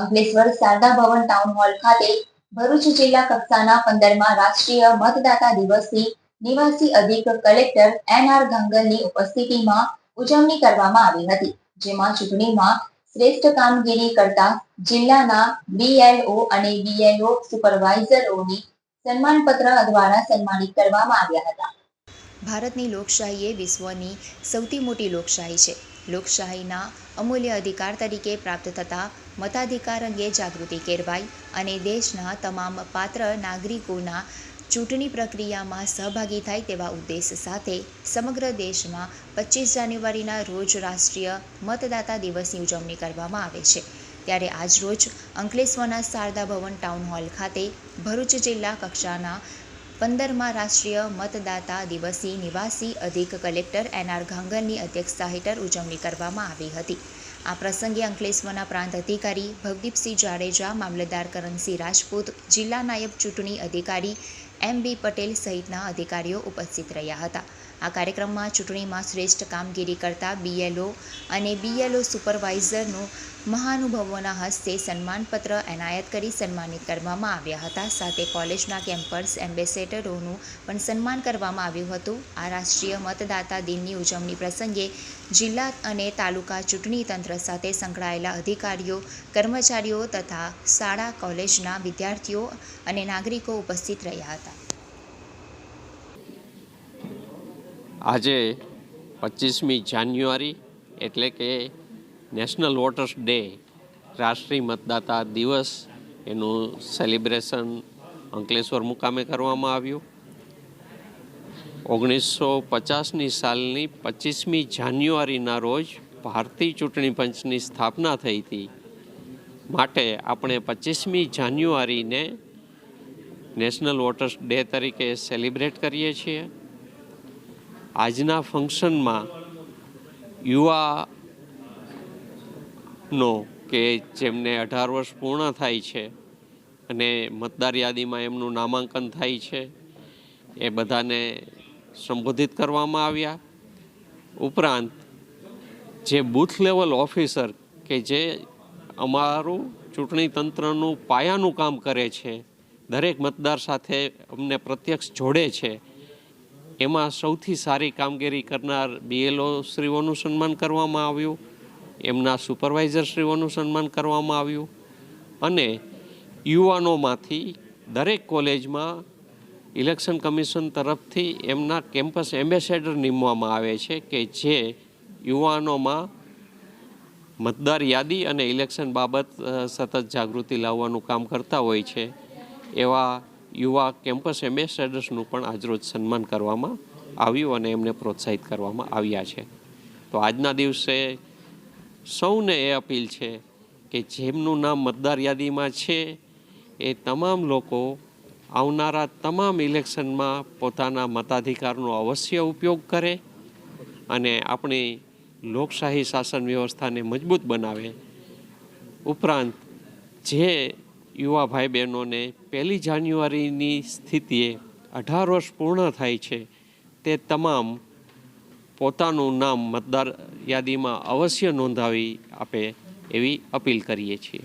Ankleshwar Sharda Bhavan town hall ખાતે ભરૂચ જિલ્લા કક્ષાના પંદરમાં રાષ્ટ્રીય મતદાતા દિવસની નિવાસી અધિક કલેક્ટર એન આર ગાંગલની ઉપસ્થિતિમાં ઉજવણી કરવામાં આવી હતી, જેમાં ચૂંટણીમાં શ્રેષ્ઠ કામગીરી કરતા જિલ્લાના બીએલઓ અને બીએલઓ સુપરવાઇઝરોની સન્માનપત્ર દ્વારા સન્માનિત કરવામાં આવ્યા હતા. ભારતની લોકશાહી એ વિશ્વની સૌથી મોટી લોકશાહી છે. લોકશાહીના અમૂલ્ય અધિકાર તરીકે પ્રાપ્ત થતા મતાધિકાર અંગે જાગૃતિ કેળવાઈ અને દેશના તમામ પાત્ર નાગરિકોના ચૂંટણી પ્રક્રિયામાં સહભાગી થાય તેવા ઉદ્દેશ સાથે સમગ્ર દેશમાં પચીસ જાન્યુઆરીના રોજ રાષ્ટ્રીય મતદાતા દિવસની ઉજવણી કરવામાં આવે છે. ત્યારે આજરોજ અંકલેશ્વરના શારદા ભવન ટાઉન હોલ ખાતે ભરૂચ જિલ્લા કક્ષાના પંદરમાં રાષ્ટ્રીય મતદાતા દિવસની નિવાસી અધિક કલેક્ટર એનઆર ઘાંગરની અધ્યક્ષતા હેઠળ ઉજવણી કરવામાં આવી હતી. આ પ્રસંગે અંકલેશ્વરના પ્રાંત અધિકારી ભગદીપસિંહ જાડેજા, મામલતદાર કરણસિંહ રાજપૂત, જિલ્લા નાયબ ચૂંટણી અધિકારી એમ બી પટેલ સહિતના અધિકારીઓ ઉપસ્થિત રહ્યા હતા. આ કાર્યક્રમમાં ચૂંટણીમાં શ્રેષ્ઠ કામગીરી કરતા બીએલઓ અને બીએલઓ સુપરવાઇઝરનું મહાનુભાવોના હસ્તે સન્માનપત્ર એનાયત કરી સન્માનિત કરવામાં આવ્યા હતા. સાથે કોલેજના કેમ્પસ એમ્બેસેડરોનું પણ સન્માન કરવામાં આવ્યું હતું. આ રાષ્ટ્રીય મતદાતા દિનની ઉજવણી પ્રસંગે જિલ્લા અને તાલુકા ચૂંટણી તંત્ર સાથે સંકળાયેલા અધિકારીઓ, કર્મચારીઓ તથા શાળા, કોલેજના વિદ્યાર્થીઓ અને નાગરિકો ઉપસ્થિત રહ્યા હતા. આજે પચીસમી જાન્યુઆરી એટલે કે નેશનલ વોટર્સ ડે, રાષ્ટ્રીય મતદાતા દિવસ એનું સેલિબ્રેશન અંકલેશ્વર મુકામે કરવામાં આવ્યું. ઓગણીસો પચાસની સાલની પચીસમી જાન્યુઆરીના રોજ ભારતીય ચૂંટણી પંચની સ્થાપના થઈ હતી. માટે આપણે પચીસમી જાન્યુઆરીને નેશનલ વોટર્સ ડે તરીકે સેલિબ્રેટ કરીએ છીએ. આજના ફંક્શનમાં યુવાનો કે જેમને અઢાર વર્ષ પૂર્ણ થાય છે અને મતદાર યાદીમાં એમનું નામાંકન થાય છે, એ બધાને સંબોધિત કરવામાં આવ્યા. ઉપરાંત જે બૂથ લેવલ ઓફિસર કે જે અમારું ચૂંટણી તંત્રનું પાયાનું કામ કરે છે, દરેક મતદાર સાથે અમને પ્રત્યક્ષ જોડે છે એમાં સૌથી સારી કામગીરી કરનાર બીએલઓ શ્રીઓનું સન્માન કરવામાં આવ્યું, એમના સુપરવાઇઝર શ્રીઓનું સન્માન કરવામાં આવ્યું અને યુવાનોમાંથી દરેક કોલેજમાં ઇલેક્શન કમિશન તરફથી એમના કેમ્પસ એમ્બેસેડર નીમવામાં આવે છે કે જે યુવાનોમાં મતદાર યાદી અને ઇલેક્શન બાબત સતત જાગૃતિ લાવવાનું કામ કરતા હોય છે. એવા યુવા કેમ્પસ એમ્બેસેડર્સનું પણ આજરોજ સન્માન કરવામાં આવ્યું અને એમને પ્રોત્સાહિત કરવામાં આવ્યા છે. તો આજના દિવસે સૌને એ અપીલ છે કે જેમનું નામ મતદાર યાદીમાં છે, એ તમામ લોકો આવનારા તમામ ઇલેક્શનમાં પોતાના મતાધિકારનો અવશ્ય ઉપયોગ કરે અને આપણી લોકશાહી શાસન વ્યવસ્થાને મજબૂત બનાવે. ઉપરાંત જે યુવા ભાઈ બહેનોને પહેલી જાન્યુઆરીની સ્થિતિએ અઢાર વર્ષ પૂર્ણ થાય છે, તે તમામ પોતાનું નામ મતદાર યાદીમાં અવશ્ય નોંધાવી આપે એવી અપીલ કરીએ છીએ.